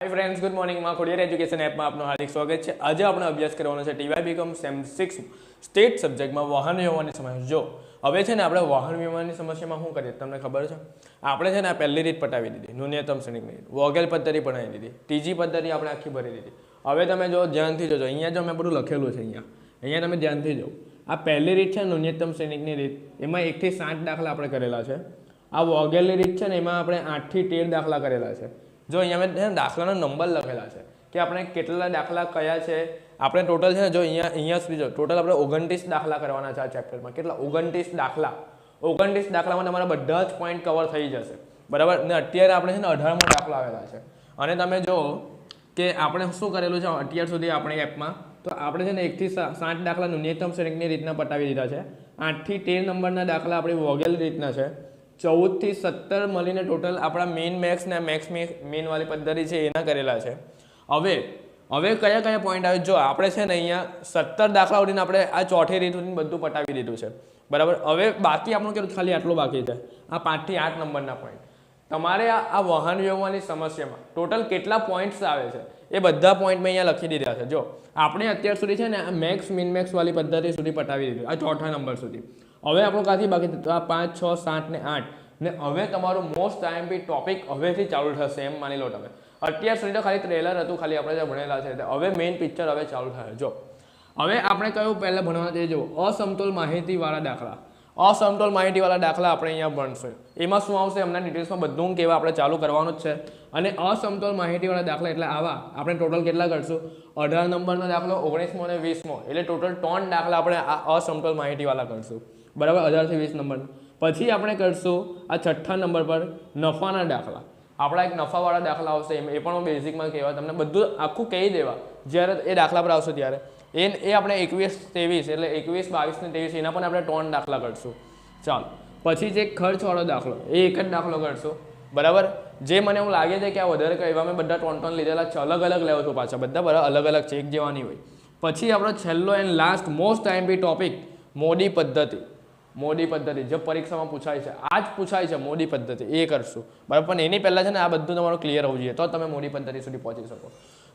હાય friends good મોર્નિંગમાં Khodiyar education એપમાં આપનું હાર્દિક સ્વાગત છે. આજે આપણે અભ્યાસ કરવાનો છે TY BCom sem six state સબ્જેક્ટમાં વાહન વ્યવહારની સમસ્યા જો, હવે છે ને આપણે વાહન વ્યવહારની સમસ્યામાં શું કરીએ? તમને ખબર છે? આપણે છે ને આ પહેલી રીત પટાવી દીધી. ન્યૂનતમ શ્રેણીની રીત વોગેલ પદ્ધતિ ભણાવી દીધી. ત્રીજી પદ્ધતિ આપણે આખી ભરી દીધી. હવે તમે જો ધ્યાનથી જોજો. અહીંયા જો મેં બધું લખેલું છે અહીંયા. અહીંયા તમે ધ્યાનથી જો. આ પહેલી રીત છે ન્યૂનતમ શ્રેણીની રીત. એમાં એકથી સાત દાખલા આપણે કરેલા છે. આ વોગેલની રીત છે ને એમાં આપણે આઠથી તેર દાખલા કરેલા છે. જો અહીંયા મેં દાખલાનો નંબર લખેલા છે કે આપણે કેટલા દાખલા કયા છે? આપણે ટોટલ છે ને જો અહીંયા અહીંયા સુધી જો ટોટલ આપણે ઓગણત્રીસ દાખલા કરવાના છે આ ચેપ્ટરમાં કેટલા? ઓગણત્રીસ દાખલા. ઓગણત્રીસ દાખલામાં તમારા બધા જ પોઈન્ટ કવર થઈ જશે. બરાબર? ને અત્યારે આપણે છે ને અઢારમો દાખલો આવેલા છે. અને તમે જો કે આપણે શું કરેલું છે? અત્યાર સુધી આપણી એપમાં તો આપણે છે ને એકથી સાત દાખલા ન્યૂનતમ શ્રેણીની રીતના પટાવી દીધા છે. આઠથી તેર નંબરના દાખલા આપણી વોગેલ રીતના છે. ચૌદથી સત્તર મળીને ટોટલ આપણા મેઇન મેક્સ ને મેક્સ મેઇન વાળી પદ્ધતિ છે એના કરેલા છે. હવે હવે કયા કયા પોઈન્ટ આવે? જો આપણે છે ને અહીંયા સત્તર દાખલા ઉડીને આપણે આ ચોથી રીત બધું પટાવી દીધું છે. બરાબર? હવે બાકી આપણું કેવું ખાલી આટલું બાકી છે. આ પાંચથી આઠ નંબરના પોઈન્ટ તમારે આ વાહન વ્યવહારની સમસ્યામાં ટોટલ કેટલા પોઈન્ટ્સ આવે છે? એ બધા પોઈન્ટ મેં અહીંયા લખી દીધા છે. જો, આપણે અત્યાર સુધી છે ને મેક્સ મિન મેક્સ વાળી પદ્ધતિ સુધી પટાવી દીધું. આ ચોથા નંબર સુધી. હવે આપણું કાથી બાકી? આ પાંચ, છ, સાત ને આઠ. ને હવે તમારું મોસ્ટ આઈએમપી ટોપિક હવેથી ચાલુ થશે, એમ માની લો તમે. અત્યાર સુધી તો ખાલી ટ્રેલર હતું, ખાલી આપણે જે ભણેલા છે. હવે મેઇન પિક્ચર હવે ચાલુ થાય. જો, હવે આપણે કયું પહેલાં ભણવા જઈએ જો, અસમતોલ માહિતીવાળા દાખલા. અસમતોલ માહિતીવાળા દાખલા આપણે અહીંયા ભણશે. એમાં શું આવશે? એમના ડિટેલ્સમાં બધું કેવા આપણે ચાલુ કરવાનું જ છે. અને અસમતોલ માહિતીવાળા દાખલા એટલે આવા. આપણે ટોટલ કેટલા કરશું? અઢાર નંબરનો દાખલો, ઓગણીસમો અને વીસમો. એટલે ટોટલ ત્રણ દાખલા આપણે આ અસમતોલ માહિતીવાળા કરશું. બરાબર અઢારથી વીસ નંબર. પછી આપણે કરશું આ છઠ્ઠા નંબર પર નફાના દાખલા. આપણા એક નફાવાળા દાખલા આવશે, એમ એ પણ હું બેઝિકમાં કહેવા, તમને બધું આખું કહી દેવા, જ્યારે એ દાખલા પર આવશે ત્યારે. એ એ આપણે એકવીસ ત્રેવીસ એટલે એકવીસ, બાવીસ ને ત્રેવીસ, એના પણ આપણે ત્રણ દાખલા કરશું. ચાલો. પછી જે ખર્ચવાળો દાખલો, એ એક જ દાખલો કરશું. બરાબર? જે મને એવું લાગે છે કે આ વધારે કહેવા મેં બધા ત્રણ ત્રણ લીધેલા છે, અલગ અલગ લેવો છો પાછા. બધા બરાબર અલગ અલગ છે, એક જેવા હોય. પછી આપણો છેલ્લો and last most IMP topic MODI પદ્ધતિ. મોડી પદ્ધતિ. જે પરીક્ષામાં પૂછાય છે, આ જ પૂછાય છે મોડી પદ્ધતિ. એ કરશું. બરાબર? પણ એની પહેલાં છે ને આ બધું તમારું ક્લિયર હોવું જોઈએ. તો તમે મોડી પદ્ધતિ સુધી પહોંચી શકો.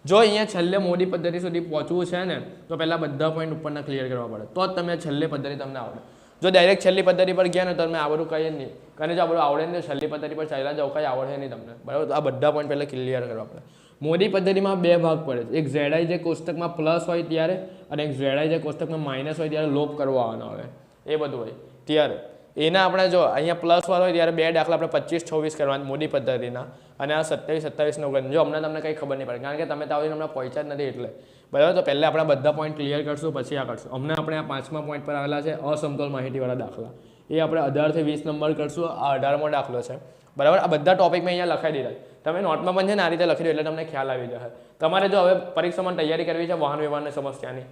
જો અહીંયા છેલ્લે મોડી પદ્ધતિ સુધી પહોંચવું છે ને, તો પહેલાં બધા પોઈન્ટ ઉપરના ક્લિયર કરવા પડે. તો જ તમે છેલ્લે પદ્ધતિ તમને આવડે. જો ડાયરેક્ટ છેલ્લી પદ્ધતિ પર ગયા ને, તો તમે આ બધું જ નહીં. કારણ જો આ બધું આવડે ને છેલ્લી પદ્ધતિ પર ચાલ્યા જાવ કંઈ આવડે નહીં તમને. બરાબર? આ બધા પોઈન્ટ પહેલાં ક્લિયર કરવા પડે. મોદી પદ્ધતિમાં બે ભાગ પડે છે. એક ઝેડાઈ જે કોષ્ટકમાં પ્લસ હોય ત્યારે, અને એક ઝેડાઈ જે કોષ્ટકમાં માઇનસ હોય ત્યારે લોપ કરવાનો આવે. એ બધું હોય. ત્યારે. એના આપણે જો અહીંયા પ્લસ વાળો હોય ત્યારે બે દાખલા આપણે પચીસ, છવ્વીસ કરવાના મોડી પદ્ધતિના અને આ સત્યાવીસ સત્તાવીસનો ગણ. જો હમણાં તમને કંઈ ખબર નહીં પડે, કારણ કે તમે તો આવીને હમણાં પહોંચ્યા જ નથી એટલે. બરાબર? તો પહેલાં આપણે બધા પોઈન્ટ ક્લિયર કરશું, પછી આ કરશું. હમણાં આપણે આ પાંચમા પોઈન્ટ પર આવેલા છે અસમતોલ માહિતીવાળા દાખલા. એ આપણે અઢારથી વીસ નંબર કરશું. આ અઢારમો દાખલો છે. બરાબર? આ બધા ટોપિક મેં અહીંયા લખાઈ દીધા તમે નોટમાં પણ છે ને આ રીતે લખી દો એટલે તમને ખ્યાલ આવી જશે. તમારે જો હવે પરીક્ષામાં તૈયારી કરવી છે, વાહન વ્યવહારની સમસ્યાની.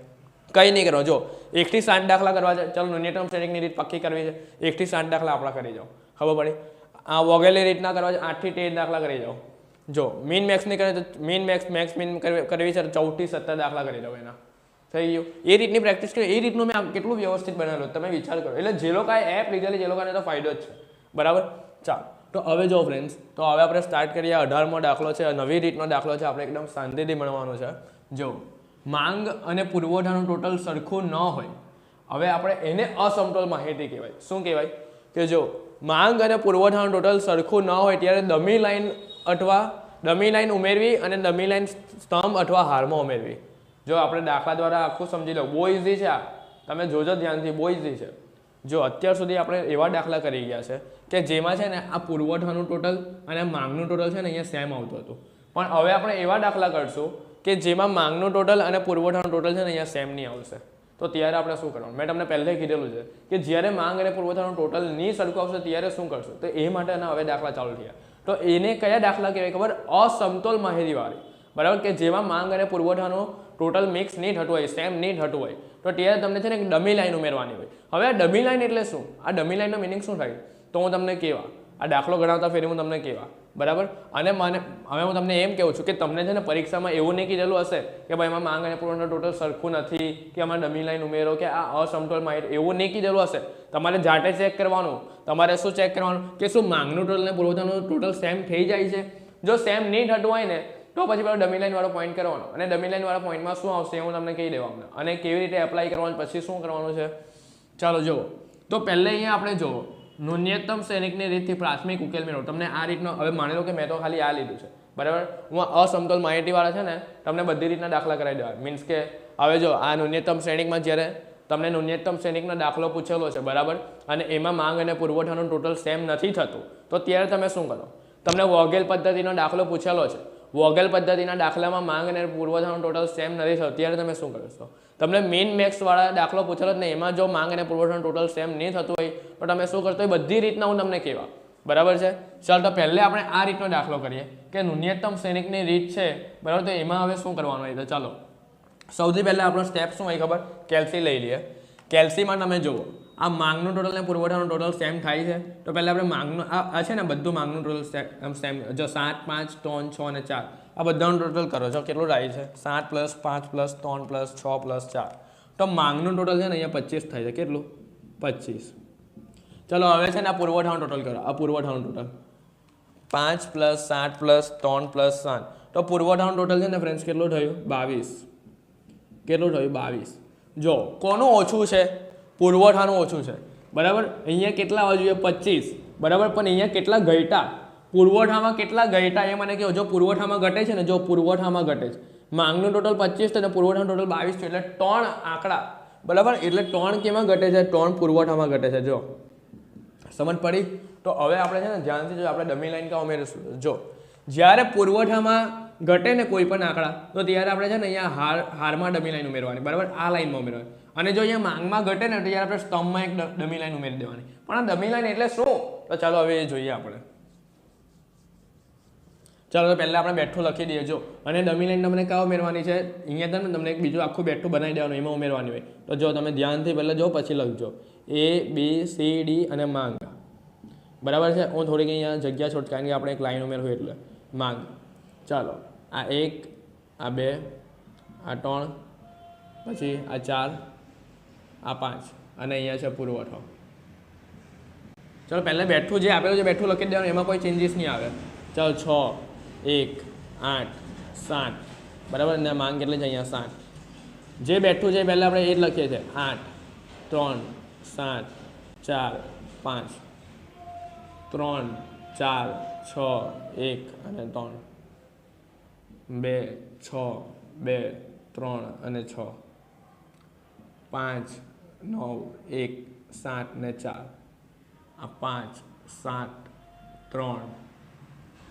કંઈ નહીં કરો, જો, એકથી સાત દાખલા કરવા છે, ચાલો ન્યૂનતમ શ્રેણીની રીત પક્કી કરવી છે. એકથી સાત દાખલા આપણા કરી જાઓ. ખબર પડી? આ વગેરે રીતના કરવા છે, આઠથી તેર દાખલા કરી જાઓ. જો મીન મેક્સની કરે તો મીન મેક્સ મેક્સ મીન કરવી છે ચૌદથી સત્તર દાખલા કરી જાઓ એના. થઈ ગયું? એ રીતની પ્રેક્ટિસ કરી. એ રીતનું મેં કેટલું વ્યવસ્થિત બનાવેલું તમે વિચાર કરો. એટલે જે લોકોએ એપ લીધેલી, જે લોકોને તો ફાયદો જ છે. બરાબર? ચાલો, તો હવે જો ફ્રેન્ડ્સ તો હવે આપણે સ્ટાર્ટ કરીએ. અઢારમો દાખલો છે, નવી રીતનો દાખલો છે, આપણે એકદમ શાંતિથી ભણવાનો છે. જો માંગ અને પુરવઠાનું ટોટલ સરખું ન હોય. હવે આપણે એને અસમતોલ માહિતી કહેવાય. શું કહેવાય? કે જો માંગ અને પુરવઠાનું ટોટલ સરખું ન હોય ત્યારે ડમી લાઈન અથવા ડમી લાઈન ઉમેરવી અને ડમી લાઈન સ્તંભ અથવા હારમાં ઉમેરવી. જો આપણે દાખલા દ્વારા આખું સમજી લો, બહુ ઇઝી છે આ. તમે જોજો ધ્યાનથી, બહુ ઇઝી છે. જો અત્યાર સુધી આપણે એવા દાખલા કરી ગયા છે કે જેમાં છે ને આ પુરવઠાનું ટોટલ અને માંગનું ટોટલ છે ને અહીંયા સેમ આવતું હતું. પણ હવે આપણે એવા દાખલા કરશું કે જેમાં માંગનું ટોટલ અને પુરવઠાનો ટોટલ છે ને અહીંયા સેમ નહીં આવશે. તો ત્યારે આપણે શું કરવાનું? મેં તમને પહેલે કીધેલું છે કે જ્યારે માંગ અને પુરવઠાનો ટોટલ નહીં સરખું આવશે ત્યારે શું કરશું? તો એ માટેના હવે દાખલા ચાલુ થયા. તો એને કયા દાખલા કહેવાય ખબર? અસમતોલ માહિતીવાળી. બરાબર? કે જેમાં માંગ અને પુરવઠાનો ટોટલ મિક્સ નહીં થતું હોય સેમ નહીં થતું હોય. તો ત્યારે તમને છે ને એક ડમી લાઇન ઉમેરવાની હોય. હવે આ ડમી લાઈન એટલે શું? આ ડમી લાઈનનો મિનિંગ શું થાય? તો હું તમને કહેવા આ દાખલો ગણાવતા ફેરી હું તમને કહેવા બરાબર? અને મને હવે હું તમને એમ કહું છું કે તમને છે ને પરીક્ષામાં એવું નહીં કીધેલું હશે કે ભાઈ એમાં માંગ અને પૂર્ણ ટોટલ સરખું નથી, કે આમાં ડમી લાઈન ઉમેરો, કે આ અસમતોલ માહિતી, એવું નહીં કીધેલું હશે. તમારે જાતે ચેક કરવાનું. તમારે શું ચેક કરવાનું? કે શું માંગનું ટોટલ અને પુરવઠાનું ટોટલ સેમ થઈ જાય છે? જો સેમ નહીં થતું હોય ને, તો પછી પેલો ડમી લાઈન વાળો પોઈન્ટ કરવાનો. અને ડમી લાઈન વાળા પોઈન્ટમાં શું આવશે હું તમને કહી દેવાનું અને કેવી રીતે એપ્લાય કરવાનું, પછી શું કરવાનું છે? ચાલો જુઓ. તો પહેલે અહીંયા આપણે જુઓ. ન્યૂનતમ સૈનિકની રીતથી પ્રાથમિક ઉકેલ મેળવો. તમને આ રીતનો હવે માની લો કે મેં તો ખાલી આ લીધું છે. બરાબર? હું અસમતોલ માહિતીવાળા છે ને, તમને બધી રીતના દાખલા કરાવી દેવા. મીન્સ કે, હવે જો આ ન્યૂનતમ શ્રેણિકમાં જ્યારે તમને ન્યૂનતમ શ્રેણિકનો દાખલો પૂછેલો છે, બરાબર? અને એમાં માંગ અને પુરવઠાનું ટોટલ સેમ નથી થતું, તો ત્યારે તમે શું કરો? તમને વોગેલ પદ્ધતિનો દાખલો પૂછેલો છે. વોગેલ પદ્ધતિના દાખલામાં માંગ અને પુરવઠાનું ટોટલ સેમ નથી થતું, ત્યારે તમે શું કરશો તમને મેઇન મેક્સવાળા દાખલો પૂછેલો જ નહીં. એમાં જો માંગ અને પુરવઠાનું ટોટલ સેમ નહીં થતું હોય, તો તમે શું કરતો હોય બધી રીતના હું તમને કહેવા. બરાબર છે? ચાલ, તો પહેલે આપણે આ રીતનો દાખલો કરીએ કે ન્યૂનતમ સૈનિકની રીત છે. બરાબર? તો એમાં હવે શું કરવાનું હોય તો ચાલો. સૌથી પહેલાં આપણો સ્ટેપ શું હોય ખબર? કેલ્સી લઈ લઈએ. કેલ્સીમાં તમે જુઓ, આ માંગનું ટોટલ ને પુરવઠાનું ટોટલ સેમ થાય છે. તો પહેલાં આપણે માંગનું, આ છે ને બધું માંગનું ટોટલ સેમ જો સાત, પાંચ, ત્રણ, છ અને ચાર. આ બધાનું ટોટલ કરો છો. કેટલું થાય છે? સાત પ્લસ પાંચ પ્લસ ત્રણ પ્લસ છ પ્લસ ચાર. તો માંગનું ટોટલ છે ને અહીંયા પચીસ થાય છે કેટલું? પચીસ. ચલો, હવે છે ને આ પુરવઠાનું ટોટલ કરો. આ પુરવઠાનું ટોટલ પાંચ પ્લસ સાત પ્લસ ત્રણ પ્લસ સાત. તો પુરવઠાનું ટોટલ છે ને ફ્રેન્ડ્સ કેટલું થયું? બાવીસ. કેટલું થયું? બાવીસ. જો, કોનું ઓછું છે? પુરવઠાનું ઓછું છે. બરાબર? અહીંયા કેટલા આવવા જોઈએ? પચીસ. બરાબર? પણ અહીંયા કેટલા ઘટ્યા? પુરવઠામાં કેટલા ઘટ્યા એ મને કહો જો પુરવઠામાં ઘટે છે ને, જો પુરવઠામાં ઘટે છે. માંગનું ટોટલ પચીસ છે અને પુરવઠાનું ટોટલ બાવીસ છે, એટલે ત્રણ આંકડા. બરાબર? એટલે ત્રણ કેમાં ઘટે છે? ત્રણ પુરવઠામાં ઘટે છે. જો. સમજ પડી? તો હવે આપણે છે ને, ધ્યાનથી જો આપણે ડમી લાઈન કા ઉમેરીશું. જો. જ્યારે પુરવઠામાં ઘટે ને કોઈ પણ આંકડા, તો ત્યારે આપણે છે ને અહીંયા હાર, હારમાં ડમી લાઈન ઉમેરવાની. બરાબર? આ લાઈનમાં ઉમેરવાની. અને જો અહીંયા માંગમાં ઘટે ને, તો ત્યારે આપણે સ્તંભમાં એક ડમી લાઈન ઉમેરી દેવાની. પણ આ ડમી લાઈન એટલે શું? તો ચાલો હવે એ જોઈએ આપણે. ચાલો તો પહેલાં આપણે બેઠું લખી દઈએ, જો. અને ડમી તમને કયા ઉમેરવાની છે? અહીંયા તમને તમને એક બીજું આખું બેઠું બનાવી દેવાનું, એમાં ઉમેરવાની હોય. તો જો તમે ધ્યાનથી પહેલાં જો, પછી લખજો. એ બી સી ડી અને માંગ. બરાબર છે? હું થોડીક અહીંયા જગ્યા છોડ, કારણ કે આપણે એક લાઈન ઉમેરવું એટલે. માંગ. ચાલો. આ એક, આ બે, આ ત્રણ, પછી આ ચાર, આ પાંચ. અને અહીંયા છે પુરવઠો. ચાલો, પહેલાં બેઠું જે આપેલું છે, બેઠું લખી દેવાનું. એમાં કોઈ ચેન્જીસ નહીં આવે. ચાલો, છ. એક, આઠ, સાત. બરાબર? ને માંગ કેટલી છે અહીંયા? સાત. જે બેઠું છે પહેલાં આપણે એ જ લખીએ છીએ. આઠ, ત્રણ, સાત, ચાર, પાંચ. ત્રણ, ચાર, છ, એક અને ત્રણ. બે, છ, બે, ત્રણ અને છ. પાંચ, નવ, એક, સાત ને ચાર. આ પાંચ, સાત, ત્રણ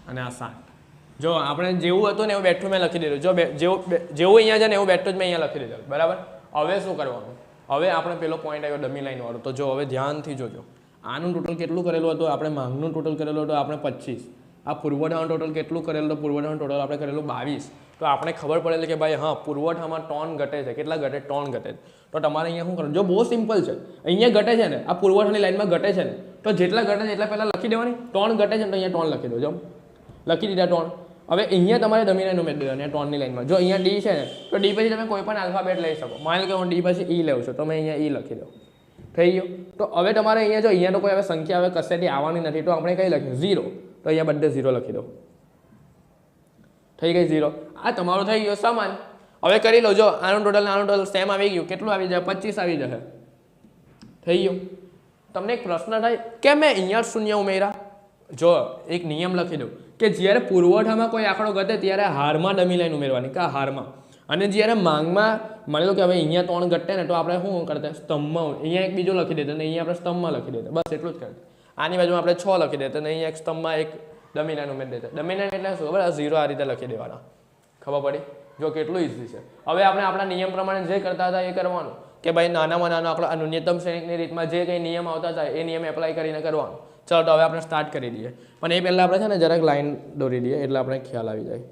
અને આ સાત. જો આપણે જેવું હતું ને એવું બેઠું મેં લખી દીધું. જો જેવું જેવું અહીંયા છે ને એવું બેઠું જ મેં અહીંયા લખી દીધું. બરાબર? હવે શું કરવાનું? હવે આપણે પેલો પોઈન્ટ આવ્યો ડમી લાઈનવાળો તો જો હવે ધ્યાનથી જોજો. આનું ટોટલ કેટલું કરેલું હતું? આપણે માંગનું ટોટલ કરેલું હતું, આપણે પચીસ. આ પુરવઠાનું ટોટલ કેટલું કરેલું હતું? પુરવઠાનું ટોટલ આપણે કરેલું બાવીસ. તો આપણે ખબર પડેલી કે ભાઈ, હા, પુરવઠામાં ટોન ઘટે છે. કેટલા ઘટે? ટોન ઘટે તો તમારે અહીંયા શું કરવાનું? જો બહુ સિમ્પલ છે. અહીંયા ઘટે છે ને, આ પુરવઠાની લાઈનમાં ઘટે છે ને, તો જેટલા ઘટે છે એટલા પહેલાં લખી દેવાની. ટોન ઘટે છે ને, તો અહીંયા ટોન લખી દો જો. લખી દીધા ટોન હવે અહીંયા તમારે દમીને ઉમેરી દેવાની આ ટોનની લાઈનમાં. જો અહીંયા ડી છે ને, તો ડી પછી તમે કોઈ પણ આલ્ફાબેટ લઈ શકો. માની કે હું ડી પછી ઈ લઉં છું, તો મેં અહીંયા ઈ લખી દઉં. થઈ ગયું? તો હવે તમારે અહીંયા જો, અહીંયા તો કોઈ હવે સંખ્યા હવે કશેથી આવવાની નથી, તો આપણે કઈ લખ્યું ઝીરો. તો અહીંયા બધે ઝીરો લખી દો થઈ ગઈ ઝીરો. આ તમારો થઈ ગયો સમાન. હવે કરી લો, જો આનું ટોટલ આનું ટોટલ સેમ આવી ગયું. કેટલું આવી જાય? પચીસ આવી જશે. થઈ ગયું? તમને એક પ્રશ્ન થાય, કે મેં અહીંયા શૂન્ય ઉમેરા જો, એક નિયમ લખી દઉં. કે જ્યારે પુરવઠામાં કોઈ આંકડો ઘટે ત્યારે હારમાં ડમી લાઈન ઉમેરવાની કે હારમાં. અને જ્યારે માંગમાં માની લો કે હવે અહીંયા ત્રણ ઘટે ને તો આપણે શું કરતા? સ્તંભમાં અહીંયા એક બીજું લખી દેતા અને અહીંયા આપણે સ્તંભમાં લખી દેતા. બસ એટલું જ કરતા. આની બાજુમાં આપણે છ લખી દેતા અને અહીંયા એક સ્તંભમાં એક ડમી લાઈન ઉમેરી દેતા. ડમી લાઈન એટલે શું ખબર? ઝીરો આ રીતે લખી દેવાના. ખબર પડી? જો કેટલું ઇઝી છે. હવે આપણે આપણા નિયમ પ્રમાણે જે કરતા હતા એ કરવાનું. કે ભાઈ નાનામાં નાનો આપણો આ ન્યૂનતમ શ્રેણીની રીતમાં જે કંઈ નિયમ આવતા હતા એ નિયમ એપ્લાય કરીને કરવાનું. ચાલો તો હવે આપણે સ્ટાર્ટ કરી દઈએ. પણ એ પહેલાં આપણે છે ને જરાક લાઈન દોરી દઈએ એટલે આપણે ખ્યાલ આવી જાય.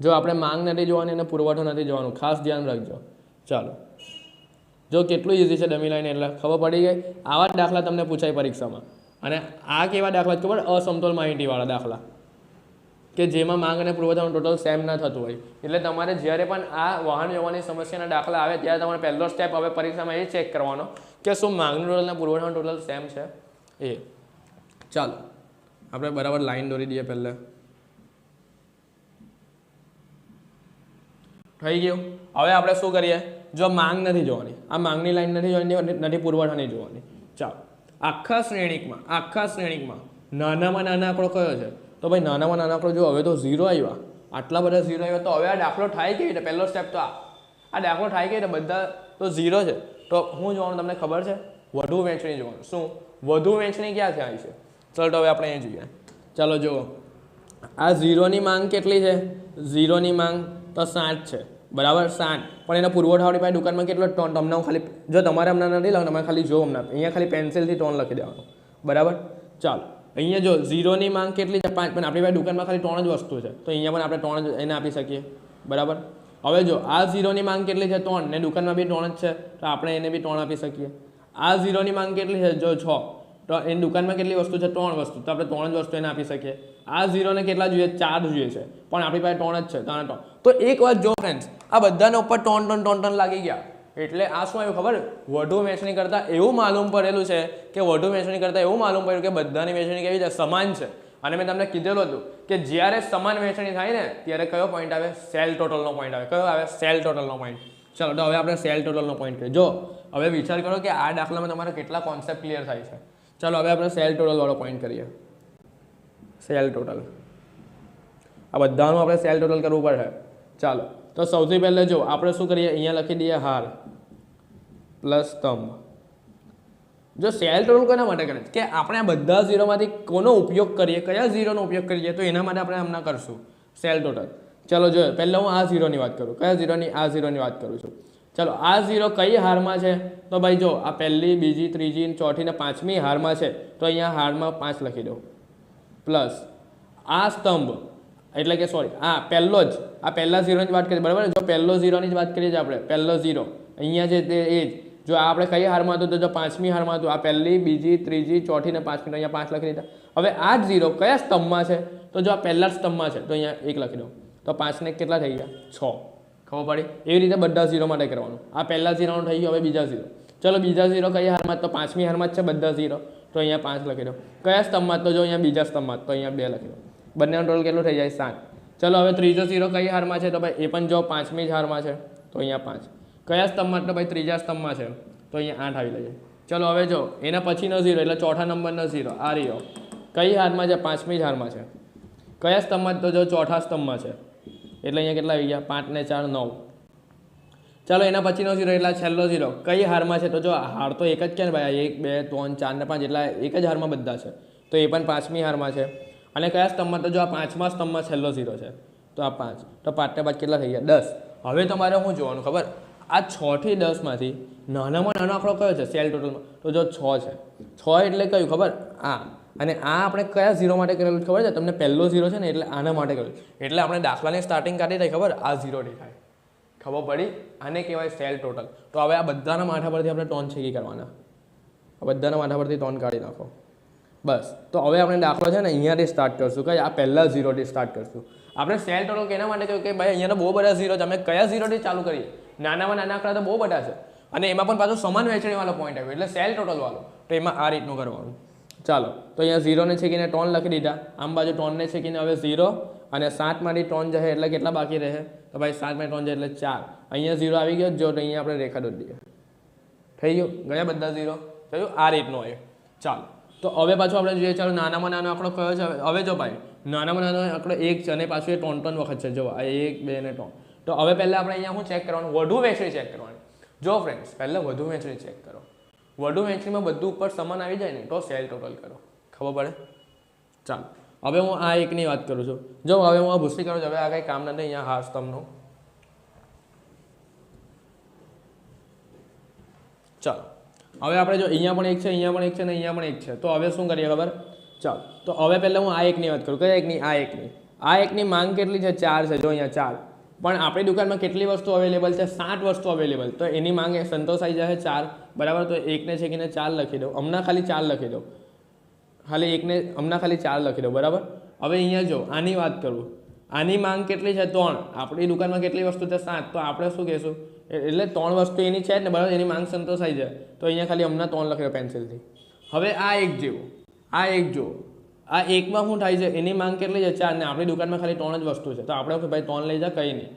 જો આપણે માંગ નથી જોવાની અને પુરવઠો નથી જોવાનું, ખાસ ધ્યાન રાખજો. ચાલો. જો કેટલું ઇઝી છે ડમી લાઈન એટલે ખબર પડી ગઈ? આવા જ દાખલા તમને પૂછાય પરીક્ષામાં. અને આ કેવા દાખલા ખબર? અસમતોલ માહિતીવાળા દાખલા. કે જેમાં માંગ અને પુરવઠાનું ટોટલ સેમ ન થતું હોય. એટલે તમારે જ્યારે પણ આ વાહન વ્યવહારની સમસ્યાના દાખલા આવે, ત્યારે તમારે પહેલો સ્ટેપ હવે પરીક્ષામાં એ ચેક કરવાનો કે શું માંગનું ટોટલ અને પુરવઠાનું ટોટલ સેમ છે? એ. ચાલો, આપણે બરાબર લાઈન દોરી દઈએ પહેલાં. થઈ ગયું? હવે આપણે શું કરીએ? જો માંગ નથી જોવાની, આ માંગની લાઈન નથી જોવાની નથી પુરવઠાની જોવાની. ચાલો, આખા શ્રેણીકમાં આખા શ્રેણીકમાં નાનામાં નાના આંકડો કયો છે? તો ભાઈ નાનામાં નાના આંકડો જો હવે તો ઝીરો આવ્યા. આટલા બધા ઝીરો આવ્યા, તો હવે આ દાખલો થાય કેવી રીતે? પહેલો સ્ટેપ તો આ. આ દાખલો થાય કેવી રીતે? બધા તો ઝીરો છે. તો હું જોવાનું, તમને ખબર છે? વધુ વહેંચણી જોવાનું. શું? વધુ વહેંચણી ક્યાં થાય છે? ચલો તો હવે આપણે એ જોઈએ. ચાલો જુઓ. આ ઝીરોની માંગ કેટલી છે? ઝીરોની માંગ તો સાત છે. બરાબર? સાત પણ એના પુરવઠાવાળી પાસે દુકાનમાં કેટલો ટોન તમને હું ખાલી જો તમારે હમણાં નથી લખો તમારે ખાલી જો હમણાં. અહીંયા ખાલી પેન્સિલથી ટોન લખી દેવાનું. બરાબર? ચાલો. અહીંયા જો ઝીરોની માંગ કેટલી છે? પાંચ પણ આપણી પાસે દુકાનમાં ખાલી ત્રણ જ વસ્તુ છે. તો અહીંયા પણ આપણે ત્રણ જ એને આપી શકીએ. બરાબર? હવે જો આ ઝીરોની માંગ કેટલી છે? ત્રણ. ને દુકાનમાં બી ત્રણ જ છે. તો આપણે એને બી ત્રણ આપી શકીએ. આ ઝીરોની માંગ કેટલી છે? જો છ. તો એની દુકાનમાં કેટલી વસ્તુ છે? ત્રણ વસ્તુ. તો આપણે ત્રણ જ વસ્તુ એને આપી શકીએ. આ ઝીરોને કેટલા જોઈએ? ચાર જોઈએ છે. પણ આપણી પાસે ત્રણ જ છે, ત્રણ ત્રણ. તો એક વાત જો ફ્રેન્ડ્સ આ બધાને ઉપર ટોન ત્રણ ત્રણ ત્રણ લાગી ગયા. એટલે આ શું આવ્યું ખબર? વધુ વેચણી કરતાં એવું માલુમ પડેલું છે કે વધુ વેચણી કરતાં એવું માલુમ પડ્યું કે બધાની વેચણી કેવી છે સમાન છે. અને મેં તમને કીધેલું હતું કે જ્યારે સમાન વેચણી થાય ને, ત્યારે કયો પોઈન્ટ આવે? સેલ ટોટલનો પોઈન્ટ આવે. કયો આવે? સેલ ટોટલનો પોઈન્ટ ચલો, તો હવે આપણે સેલ ટોટલનો પોઈન્ટ કરીએ. જો, હવે વિચાર કરો કે આ દાખલામાં તમારે કેટલા કોન્સેપ્ટ ક્લિયર થાય છે. ચાલો, હવે આપણે સેલ ટોટલ વાળો પોઈન્ટ કરીએ. સેલ ટોટલ આ બધાનું આપણે સેલ ટોટલ કરવું પડશે ચાલો, તો સૌથી પહેલાં જો, આપણે શું કરીએ? અહીંયા લખી દઈએ હાર પ્લસ સ્તંભ જો સેલ ટોટલ કોના માટે કરે કે આપણે આ બધા ઝીરોમાંથી કોનો ઉપયોગ કરીએ? કયા ઝીરોનો ઉપયોગ કરીએ? તો એના માટે આપણે હમણાં કરશું સેલ ટોટલ ચાલો, જો, પહેલાં હું આ ઝીરોની વાત કરું. કયા ઝીરોની આ ઝીરોની વાત કરું છું. ચાલો, આ ઝીરો કઈ હારમાં છે? તો ભાઈ જો, આ પહેલી, બીજી, ત્રીજી ચોથી ને પાંચમી હારમાં છે, તો અહીંયા હારમાં પાંચ લખી દો પ્લસ આ સ્તંભ, એટલે કે સોરી આ પહેલો જ, આ પહેલા ઝીરોની વાત કરીએ, બરાબર? જો પહેલો ઝીરોની જ વાત કરીએ છીએ આપણે, પહેલો ઝીરો અહીંયા છે તે એ જ. જો આપણે કઈ હારમાં હતું? તો જો પાંચમી હારમાં હતું. આ પહેલી, બીજી, ત્રીજી, ચોથી ને પાંચમી અહીંયા પાંચ લખી દીધા. હવે આ જ ઝીરો કયા સ્તંભમાં છે? તો જો આ પહેલા સ્તંભમાં છે, તો અહીંયા એક લખી દો તો પાંચને કેટલા થઈ ગયા? છ. ખબર પડી? એવી રીતે બધા ઝીરો માટે કરવાનું. આ પહેલા ઝીરોનું થઈ ગયું, હવે બીજા ઝીરો. ચલો, બીજા ઝીરો કયા હારમાં તો પાંચમી હારમાં જ છે બધા ઝીરો. તો અહીંયા પાંચ લખી દો. કયા સ્તંભમાં? તો જો અહીંયા બીજા સ્તંભમાં, તો અહીંયા બે લખી દો. બંનેનો ટોટલ કેટલું થઈ જાય? સાત. ચલો, હવે ત્રીજો ઝીરો કઈ હારમાં છે? તો ભાઈ, એ પણ જો પાંચમી જ હારમાં છે. તો અહીંયા પાંચ. કયા સ્તંભમાં? તો ભાઈ, ત્રીજા સ્તંભમાં છે. તો અહીંયા આઠ આવી જાય. ચલો, હવે જો, એના પછીનો ઝીરો, એટલે ચોથા નંબરનો ઝીરો. આ રહ્યો. કઈ હારમાં છે? પાંચમી જ હારમાં છે. કયા સ્તંભમાં? તો જો ચોથા સ્તંભમાં છે. એટલે અહીંયા કેટલા આવી ગયા? પાંચ ને ચાર, નવ. ચાલો, એના પછીનો ઝીરો એટલે છેલ્લો ઝીરો કઈ હારમાં છે? તો જો હાર તો એક જ કે ને ભાઈ? એક, બે, ત્રણ, ચાર ને પાંચ એટલા એક જ હારમાં બધા છે. તો એ પણ પાંચમી હારમાં છે. અને કયા સ્તંભમાં? તો જો, આ પાંચમા સ્તંભમાં છેલ્લો ઝીરો છે. તો આ પાંચ. તો પાંચને પાંચ કેટલા થઈ ગયા? દસ. હવે તમારે શું જોવાનું ખબર? આ છથી દસમાંથી નાનામાં નાનો આંકડો કયો છે? સેલ ટોટલમાં તો જો, છ છે. છ એટલે કયું ખબર? આ અને આ આપણે કયા ઝીરો માટે કરેલું ખબર છે? તમને પહેલો ઝીરો છે ને એટલે આના માટે કરેલું એટલે આપણે દાખલાની સ્ટાર્ટિંગ કાઢી થાય ખબર? આ ઝીરો દેખાય. ખબર પડી? આને કહેવાય સેલ ટોટલ તો હવે આ બધાના માથા પરથી આપણે ટોન છેકી કરવાના? આ બધાના માથા પરથી ટોન કાઢી નાખો. બસ. તો હવે આપણે દાખલો છે ને અહીંયાથી સ્ટાર્ટ કરશું. કે આ પહેલાં ઝીરોથી સ્ટાર્ટ કરશું. આપણે સેલ ટોટલ કેના માટે કહ્યું કે ભાઈ અહીંયા તો બહુ બધા ઝીરો છે. અમે કયા ઝીરોથી ચાલુ કરીએ? નાનામાં નાના આંકડા તો બહુ બધા છે. અને એમાં પણ પાછું સમાન વેચણીવાળો પોઈન્ટ આવ્યો. એટલે સેલ ટોટલ વાળો. તો એમાં આ રીતનું કરવાનું. ચાલો, તો અહીંયા ઝીરોને છેકીને ટોન લખી દીધા. આમ બાજુ ટોનને છેકીને હવે ઝીરો અને સાતમાંથી ટોન જશે એટલે કેટલા બાકી રહે? તો ભાઈ સાતમાંથી ટોન જશે એટલે ચાર. અહીંયા ઝીરો આવી ગયો, જો તો અહીંયા આપણે રેખા દોરી દઈએ. થઈ ગયું? ગયા બધા ઝીરો? થયું? આ રીતનો હોય. ચાલો, તો હવે પાછું આપણે જોઈએ, ચાલો, નાનામાં નાનો આંકડો કયો છે? હવે- જો ભાઈ, નાનામાં નાનો આંકડો એક છે અને પાછું એ ત્રણ ત્રણ વખત છે. જો, આ એક, બે ને ત્રણ. તો હવે પહેલાં આપણે અહીંયા શું ચેક કરવાનું? વધુ વેચણી ચેક કરવાની. જો ફ્રેન્ડ્સ પહેલાં વધુ વેચણી ચેક કરો. વધુ વેચણીમાં બધું ઉપર સમાન આવી જાય ને, તો સેલ ટોટલ કરો. ખબર પડે? ચાલો. હવે હું આ એકની વાત કરું છું. જો હવે હું આ ભૂસી કરું છું, હવે આ કંઈ કામ નથી અહીંયા હાસ તમનું. ચાલો. હવે આપણે જો અહીંયા પણ એક છે, અહીંયા પણ એક છે ને અહીંયા પણ એક છે. તો હવે શું કરીએ ખબર? ચાલો. તો હવે પહેલાં હું આ એકની વાત કરું. કયા એકની? આ એકની. આ એકની માંગ કેટલી છે? ચાર છે. જો અહીંયા ચાર. પણ આપણી દુકાનમાં કેટલી વસ્તુ અવેલેબલ છે? સાત વસ્તુ અવેલેબલ. તો એની માંગ સંતોષાઈ જશે ચાર. બરાબર? તો એકને છે કે ચાર લખી દઉં હમણાં ખાલી ચાર લખી દઉં ખાલી એકને, હમણાં ખાલી ચાર લખી દો. બરાબર? હવે અહીંયા જો, આની વાત કરું. આની માંગ કેટલી છે? ત્રણ. આપણી દુકાનમાં કેટલી વસ્તુ છે? સાત. તો આપણે શું કહેશું? એટલે ત્રણ વસ્તુ એની છે ને? બરાબર? એની માંગ સંતોષાઈ જાય. તો અહીંયા ખાલી હમણાં ત્રણ લખી દો પેન્સિલથી. હવે આ એક જેવું આ એક જો આ એકમાં શું થાય છે? એની માંગ કેટલી છે? ચાર ને આપણી દુકાનમાં ખાલી ત્રણ જ વસ્તુ છે. તો આપણે કે ભાઈ ત્રણ લઈ જા, કંઈ નહીં.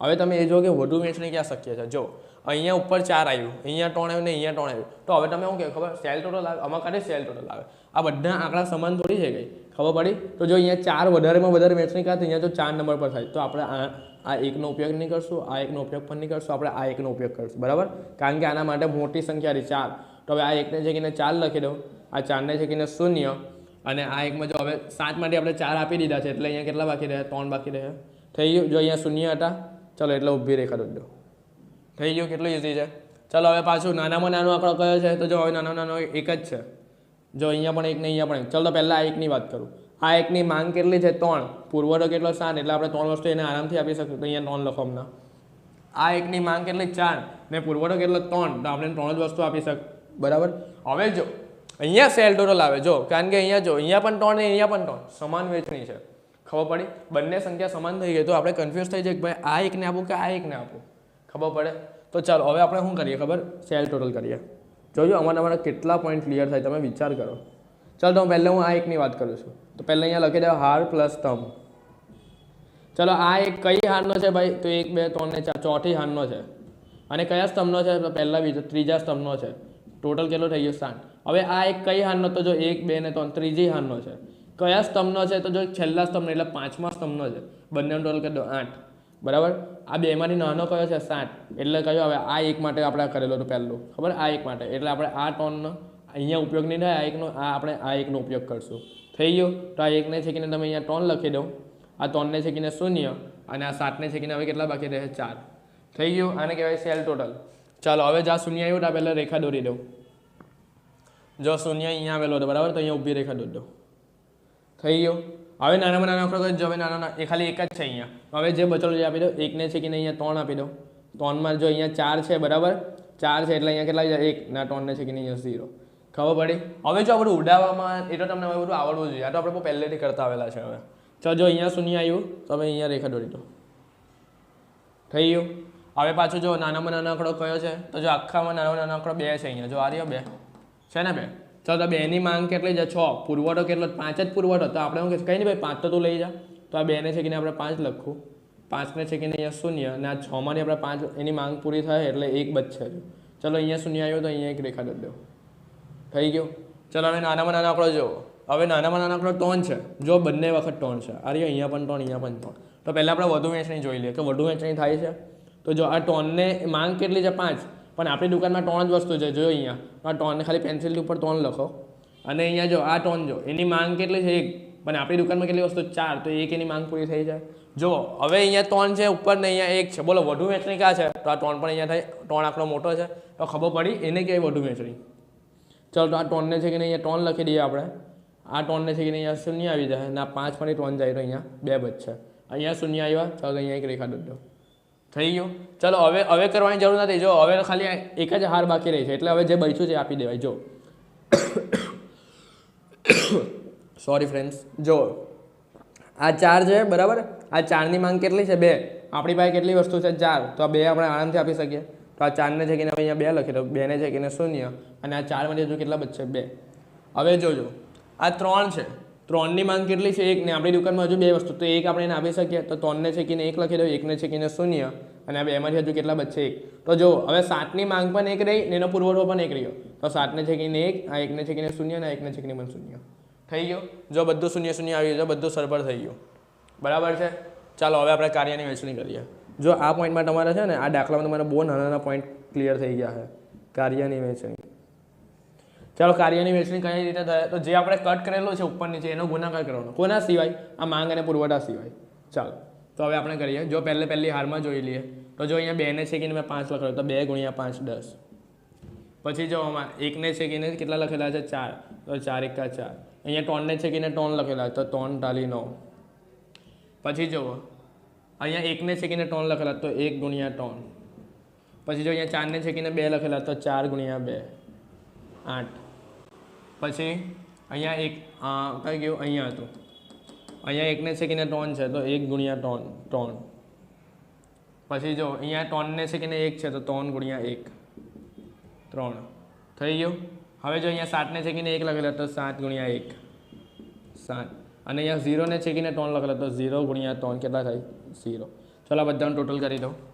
હવે તમે એ જો કે વધુ વેચણી ક્યાં શક્ય છે? જો અહીંયા ઉપર ચાર આવ્યું, અહીંયા ત્રણ આવ્યું ને અહીંયા ત્રણ આવ્યું. તો હવે તમે શું કહે, ખબર? સેલ ટોટલ આવે? આમાં કાઢે સેલ ટોટલ આવે. આ બધા આંકડા સમાન થોડી છે ગઈ ખબર પડી? તો જો અહીંયા ચાર વધારેમાં વધારે વેચણી કાં તો અહીંયા જો ચાર નંબર પર થાય. તો આપણે આ આ એકનો ઉપયોગ નહીં કરશું, આ એકનો ઉપયોગ પણ નહીં કરશું, આપણે આ એકનો ઉપયોગ કરશું. બરાબર? કારણ કે આના માટે મોટી સંખ્યા રહી. ચાર. તો હવે આ એકને જગીને ચાર લખી દઉં, આ ચારને છેકીને શૂન્ય અને આ એકમાં જો હવે સાત માટે આપણે ચાર આપી દીધા છે એટલે અહીંયા કેટલા બાકી રહ્યા? ત્રણ બાકી રહ્યા. થઈ ગયું? જો અહીંયા શૂન્ય હતા, ચલો એટલે ઊભી રેખા દોરી દો. થઈ ગયું? કેટલું ઇઝી છે? ચલો હવે પાછું નાનામાં નાનો આંકડો કયો છે? તો જો હવે નાનો નાનો એક જ છે. જો અહીંયા પણ એક ને અહીંયા પણ એક. ચલો પહેલાં આ એકની વાત કરું. આ એકની માંગ કેટલી છે? ત્રણ. પુરવઠો કેટલો સાત? એટલે આપણે ત્રણ વસ્તુ એને આરામથી આપી શકીએ. અહીંયા ત્રણ લખો આ એકની માંગ કેટલી? ચાર. ને પુરવઠો કેટલો? ત્રણ. તો આપણે ત્રણ જ વસ્તુ આપી શક, બરાબર? હવે જો અહીંયા સેલ ટોટલ આવે જો, કારણ કે અહીંયા જો, અહીંયા પણ ત્રણ ને અહીંયા પણ ત્રણ. સમાન વેચણી છે. ખબર પડી? બંને સંખ્યા સમાન થઈ ગઈ. તો આપણે કન્ફ્યુઝ થઈ જાય કે ભાઈ આ એકને આપું કે આ એકને આપું. ખબર પડે? તો ચાલો, હવે આપણે શું કરીએ ખબર? સેલ ટોટલ કરીએ. જોજો, અમારા અમારા કેટલા પોઈન્ટ ક્લિયર થાય તમે વિચાર કરો. ચાલો, તો પહેલાં હું આ એકની વાત કરું છું. તો પહેલાં અહીંયા લખી દો, હાર પ્લસ સ્તંભ ચલો, આ એક કઈ હારનો છે ભાઈ? તો એક, બે, ત્રણ ને ચાર. ચોથી હારનો છે. અને કયા સ્તંભનો છે? પહેલા બીજો, ત્રીજા સ્તંભનો છે. ટોટલ કેટલો થઈ ગયો? સાત હવે આ એક કઈ હારનો? તો જો એક, બે ને ત્રણ, ત્રીજી હારનો છે. કયા સ્તંભનો છે? તો જો છેલ્લા સ્તંભનો, એટલે પાંચમા સ્તંભનો છે. બંનેનો ટોટલ કરી દો, આઠ. બરાબર? આ બેમાંથી નાનો કયો છે? સાત એટલે કયો? હવે આ એક માટે આપણે કરેલો હતું પહેલું. ખબર? આ એક માટે. એટલે આપણે આ ટોનનો અહીંયા ઉપયોગ નહીં થાય, આ એકનો, આ આપણે આ એકનો ઉપયોગ કરશું. થઈ ગયો? તો આ એકને છેકીને તમે અહીંયા ટોન લખી દો. આ ત્રણને છેકીને શૂન્ય અને આ સાતને છેકીને હવે કેટલા બાકી રહે? ચાર. થઈ ગયું? આને કહેવાય સેલ ટોટલ ચાલો, હવે જ્યાં શૂન્ય આવ્યું ત્યાં પહેલાં રેખા દોરી દઉં. જો શૂન્ય અહીંયા આવેલો હતો બરાબર, તો અહીંયા ઊભી રેખા દોરી દો થઈ ગયો? હવે નાનામાં નાનો આંકડો? જો હવે નાનો એ ખાલી એક જ છે અહીંયા. હવે જે બચેલો જે આપી દો એકને નહીં, અહીંયા ત્રણ આપી દો ત્રણમાં જો અહીંયા ચાર છે, બરાબર? ચાર છે, એટલે અહીંયા કેટલા એક. ના, ત્રણને છેકીને અહીંયા ઝીરો. ખબર પડી? હવે જો આપણે ઉડાવવામાં, એ તો તમને હવે બધું આવડવું જોઈએ. આ તો આપણે પહેલેથી કરતા આવેલા છે હવે. ચાલો, જો અહીંયા શૂન્ય આવ્યું, તો હવે અહીંયા રેખા દોરી દો થઈ ગયું? હવે પાછું જો નાનામાં નાનો આંકડો કયો છે? તો જો આખામાં નાનો નાનો આંકડો બે છે અહીંયા. જો આ રહ્યો બે. છે ને બે? તો તો બેની માંગ કેટલી છે? છ. પુરવઠો કેટલો? પાંચ જ પુરવઠો. તો આપણે શું કે કંઈ નહીં ભાઈ, પાંચ તો તું લઈ જા. તો આ બેને છે કે આપણે પાંચ લખું? પાંચને છે કે અહીંયા શૂન્ય. અને આ છમાંથી આપણે પાંચ એની માંગ પૂરી થાય એટલે એક બચશે ચલો અહીંયા શૂન્ય આવ્યો તો અહીંયા એક રેખા દો. થઈ ગયું? ચલો હવે નાનામાં નાના આંકડો જુઓ. હવે નાનામાં નાના આંકડો ત્રણ છે. જો બંને વખત ત્રણ છે. રહ્યો અહીંયા પણ ત્રણ અહીંયા પણ ત્રણ તો પહેલાં આપણે વધુ વહેંચણી જોઈ લઈએ કે વધુ વહેંચણી થાય છે? તો જો આ ટોનને માંગ કેટલી છે? પાંચ. પણ આપણી દુકાનમાં ત્રણ જ વસ્તુ છે જો અહીંયા. આ ટોનને ખાલી પેન્સિલની ઉપર ત્રણ લખો. અને અહીંયા જો આ ટોન જો, એની માંગ કેટલી છે? એક. પણ આપણી દુકાનમાં કેટલી વસ્તુ? ચાર. તો એક એની માંગ પૂરી થઈ જાય. જો, હવે અહીંયા ત્રણ છે, ઉપર ને અહીંયા એક છે. બોલો, વધુ વેચણી ક્યાં છે? તો આ ત્રણ પણ અહીંયા થાય. ત્રણ આંકડો મોટો છે. તો ખબર પડી, એને કહેવાય વધુ વેચણી. ચાલો, તો આ ટોનને છે કે નહીં, અહીંયા ટોન લખી દઈએ આપણે. આ ટોનને છે કે અહીંયા શૂન્ય આવી જાય. અને આ પાંચમાંથી ટોન જાય તો અહીંયા બે બચશે. અહીંયા શૂન્ય આવ્યા. ચાલો, અહીંયા એક રેખા દોરી દો થઈ ગયું. ચલો, હવે હવે કરવાની જરૂર નથી. જો, હવે ખાલી એક જ હાર બાકી રહી છે. એટલે હવે જે બચ્યું છે આપી દેવાય. જો. સોરી ફ્રેન્ડ્સ જો, આ ચાર છે, બરાબર? આ ચારની માંગ કેટલી છે? બે. આપણી પાસે કેટલી વસ્તુ છે? ચાર. તો આ બે આપણે આરામથી આપી શકીએ. તો આ ચારને છે કે અહીંયા બે લખી દો. બેને છે કે શૂન્ય. અને આ ચારમાંથી હજુ કેટલા બચશે બે. હવે જોજો. આ ત્રણ છે. ત્રણની માંગ કેટલી છે? એક ને આપણી દુકાનમાં હજુ બે વસ્તુ. તો એક આપણે આપી શકીએ. તો ત્રણને છેકીને એક લખી દો. એકને છેકીને શૂન્ય. અને આ બેમાંથી હજુ કેટલા બચશે? એક. તો જો હવે સાતની માંગ પણ એક રહી ને એનો પુરવઠો પણ એક રહ્યો. તો સાતને છેકીને એક, આ એકને છેકીને શૂન્ય અને એકને છેકીને પણ શૂન્ય. થઈ ગયું? જો બધું શૂન્ય શૂન્ય આવી ગયું બધું સરભર થઈ ગયું. બરાબર છે? ચાલો, હવે આપણે કાર્યની વહેંચણી કરીએ. જો આ પોઈન્ટમાં તમારે છે ને, આ દાખલામાં તમારે બહુ નાના નાના પોઈન્ટ ક્લિયર થઈ ગયા છે. કાર્યની વહેંચણી. ચાલો કાર્યની વેચણી કઈ રીતે થાય? તો જે આપણે કટ કરેલો છે ઉપર નીચે એનો ગુણાકાર કરવાનો. કોના સિવાય? આ માંગ અને પુરવઠા સિવાય. ચાલો. તો હવે આપણે કરીએ. જો પહેલે પહેલી હારમાં જોઈ લઈએ. તો જો અહીંયા બેને છેકીને મેં પાંચ લખેલો. તો બે ગુણ્યા પાંચ, દસ. પછી જો આમાં એકને છેકીને કેટલા લખેલા છે? ચાર. તો ચાર એકા ચાર. અહીંયા ત્રણને છેકીને ત્રણ લખેલા. તો ત્રણ ટાલી નવ. પછી જુઓ. અહીંયા એકને છેકીને ત્રણ લખેલા. તો એક ગુણ્યા ત્રણ પછી જો અહીંયા ચારને છેકીને બે લખેલા. તો ચાર ગુણ્યા બે. આઠ. પછી અહીંયા એક કઈ ગયું? અહીંયા હતું. અહીંયા એકને છેકીને ત્રણ છે, તો એક ગુણ્યા ત્રણ ત્રણ. પછી જો, અહીંયા ત્રણને છેકીને એક છે, તો ત્રણ ગુણ્યા એક. ત્રણ. થઈ ગયું? હવે જો અહીંયા સાતને છેકીને એક લખેલો, તો સાત ગુણ્યા એક. સાત. અને અહીંયા ઝીરોને છેકીને ત્રણ લખેલો, તો ઝીરો ગુણ્યા ત્રણ. કેટલા થાય? ઝીરો. ચાલો બધાનું ટોટલ કરી દઉં.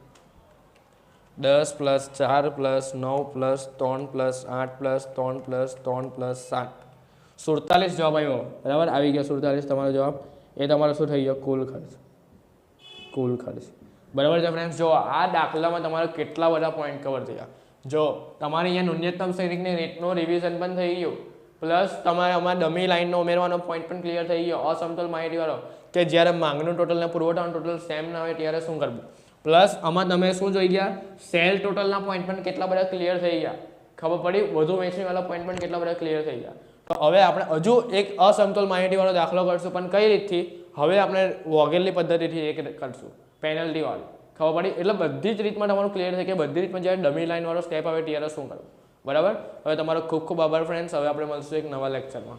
દસ પ્લસ ચાર પ્લસ નવ પ્લસ ત્રણ પ્લસ આઠ પ્લસ ત્રણ પ્લસ ત્રણ પ્લસ સાત. સુડતાલીસ જવાબ આવ્યો બરાબર? આવી ગયો સુડતાલીસ તમારો જવાબ. એ તમારો શું થઈ ગયો? કુલ ખર્ચ. કુલ ખર્ચ. બરાબર છે ફ્રેન્ડ્સ જો આ દાખલામાં તમારે કેટલા બધા પોઈન્ટ કવર થયા. જો તમારે અહીંયા ન્યૂનતમ સૈનિકની રેટનું રિવિઝન પણ થઈ ગયું. પ્લસ તમારે અમારા ડમી લાઇનનો ઉમેરવાનો પોઈન્ટ પણ ક્લિયર થઈ ગયો. અસમતોલ માહિતીવાળો. કે જ્યારે માંગનું ટોટલ ને પુરવઠાનું ટોટલ સેમ ના હોય ત્યારે શું કરવું? પ્લસ આમાં તમે શું જોઈ ગયા? સેલ ટોટલના પોઈન્ટ પણ કેટલા બધા ક્લિયર થઈ ગયા. ખબર પડી? વધુ વેચણીવાળા પોઈન્ટ પણ કેટલા બધા ક્લિયર થઈ ગયા. તો હવે આપણે હજુ એક અસમતોલ માહિતીવાળો દાખલો કરશું, પણ કઈ રીતથી? હવે આપણે વોગેલની પદ્ધતિથી એક કરશું. પેનલ્ટી વાળું. ખબર પડી? એટલે બધી જ રીતમાં તમારું ક્લિયર થઈ કે બધી રીતમાં જ્યારે ડમી લાઇનવાળો સ્ટેપ આવે ત્યારે શું કરવું? બરાબર? હવે તમારો ખૂબ ખૂબ આભાર ફ્રેન્ડ્સ હવે આપણે મળશું એક નવા લેક્ચરમાં